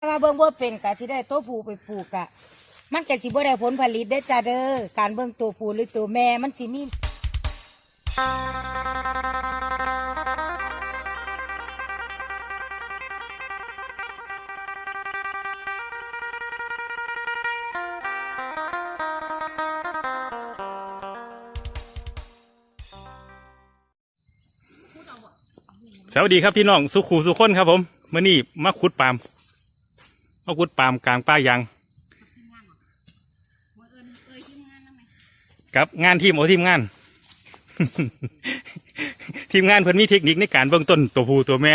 ถ้าว่าเบิ่งบ่เป็นก็สิได้ตัวผู้ไปปลูกอะมันก็สิบ่ได้ผลผลิตได้อจ้าเด้อการเบิ่งตัวผู้หรือตัวแม่มันสิมีสวัสดีครับพี่น้องสุขูสุขคนครับผมเมื่อนี้มาขุดปาล์ม มาขุดปาล์มกลางป่ายางกับงานทีมโอทีมงาน ทีมงานเพิ่นมีเทคนิคในการเบื้องต้นตัวผู้ตัวแม่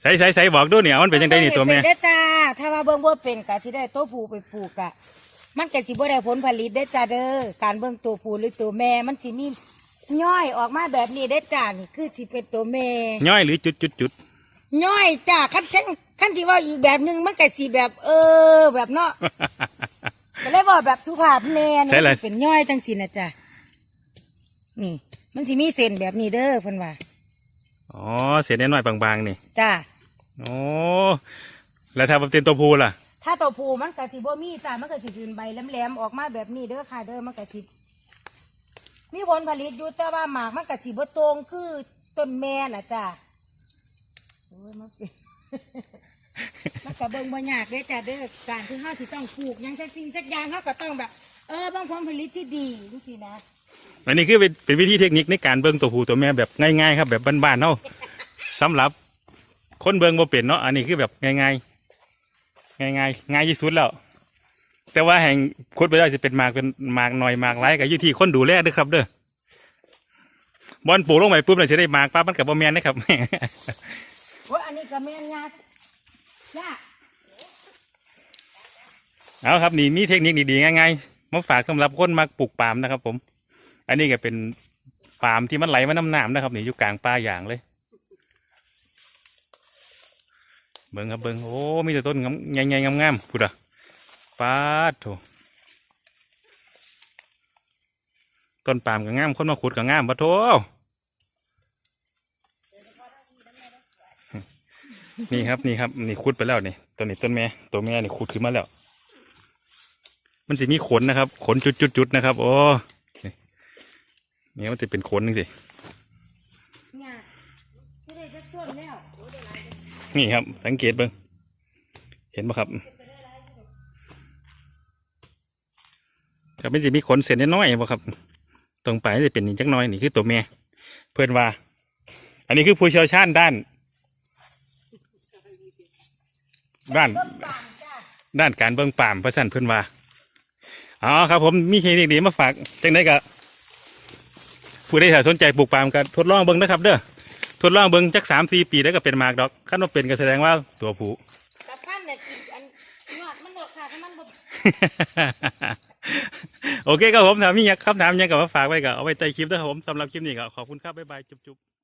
ใส่ใส่ใส่บอกด้วยเนี่ยมันเป็นยังไงนี่ตัวแม่เด้อจ้าถ้าว่าเบิ่งบ่เป็นก็สิได้ตัวผู้ไปปลูกอะมันก็สิบ่ได้ผลผลิตได้อจ้าเด้อการเบิ่งตัวผู้หรือตัวแม่มันสิมีย่อยออกมาแบบนี้ได้อจ้านี่คือสิเป็นตัวแม่ย่อยหรือจุดจุดจุดย่อยจ้าคันคัน คันที่ว่าอีกแบบหนึงมันก็สิแบบเออ แบบเนาะ ก็เลยบอกแบบสุภาพแน่นี่มันสิเป็นย่อยจังสินะจ้ะนี่ มันสิมีเส้นแบบนี้เด้อเพิ่นว่าอ๋อเสียน้อยๆบางๆนี่จ้า โอ้แล้วถ้าเป็นตัวผู้ล่ะ ถ้าตัวผู้มันก็สิบ่มีจ้ามันก็สิขึ้นใบแหลมๆออกมาแบบนี้เด้อค่ะ เด้อมันก็สิมีผลผลิตอยู่แต่ว่าหมากมันก็สิบ่ตรงคือต้นแม่น่ะจ้าโอ้ยมันเป็น มันก็เบิ่งบ่ยากเด้อจ้าเด้อการที่เฮาสิต้องปลูกหยังสักสิ่งสักอย่างเฮาก็ต้องแบบ เออบางผลผลิตที่ดีจังซี่นะอันนี้คือเป็นเป็นวิธีเทคนิคในการเบิ่งตัวผู้ตัวแม่แบบง่ายๆครับแบบบ้านๆเนาะสำหรับคนเบิ่งบ่เป็นเนาะอันนี้คือแบบง่ายๆ ง่ายๆง่ายที่สุดแล้ว แต่ว่าแห่งคุดไปได้จะเป็นหมากเป็นหมากหน่อยหมากหลายกับอยู่ที่คนดูแลเด้อครับเด้อบอลปลูกลงไปปุ๊บเลยจะได้หมากปั๊บมันกับบ่แม่นนะครับว่าอันนี้ก็แม่นยาจ้า เอาครับนี่มีเทคนิคดีๆง่ายๆมาฝากสำหรับคนมักปลูกปาล์มนะครับผม อันนี้ก็เป็นปาล์มที่มันไหลมาน้ำน้ำนะครับนี่อยู่กลางป่าอย่างเลย เบิ้งครับเบิ้งโอ้ มีแต่ต้นงามใหญ่ๆงามๆพูดอะปาดโถต้นปาล์มก็งามคนมาขุดก็งามปะโถ นี่ครับนี่ครับนี่ขุดไปแล้วนี่ตัวนี้ต้นแม่ตัวแม่นี่ขุดขึ้นมาแล้ว มันสิมีขนนะครับ ขนจุดๆๆนะครับโอ้นี่นี่มันจะเป็นขนนึงสิเนี่ยที่ได้จะต้นแล้วนี่ครับ สังเกตเบิ้งเห็นปะครับครับมันจะมีขนเส้นน้อยๆปะครับ ตรงปลายจะเป็นนี่จักหน้อยนี่คือตัวแม่เพื่อนว่า อันนี้คือผู้เชี่ยวชาญด้าน ด้านต้นปามจ้าด้านการเบิ้งป่ามประสันเพื่อนว่าอ๋อครับ ผมมีเทคนิคดีมาฝากจังได้กับผู้ใดถ้าสนใจปลูกปาล์มก็ทดลองเบิ้งนะครับเด้อทดลองเบิ้งจักสามสี่ปีแล้วก็เป็นหมากดอกขั้นว่าเป็นก็แสดงว่าตัวผู้แต่ขั้นเนี่ยกินอันยอดมันดอกค่ะถ้ามันบ่โอเคครับผมถามมีอยากคำถามหยังกับมาฝากไว้ก็เอาไว้ใต้คลิปด้วยครับผมสำหรับคลิปนี้ก็ขอบคุณครับบ๊ายบายจุ๊บๆ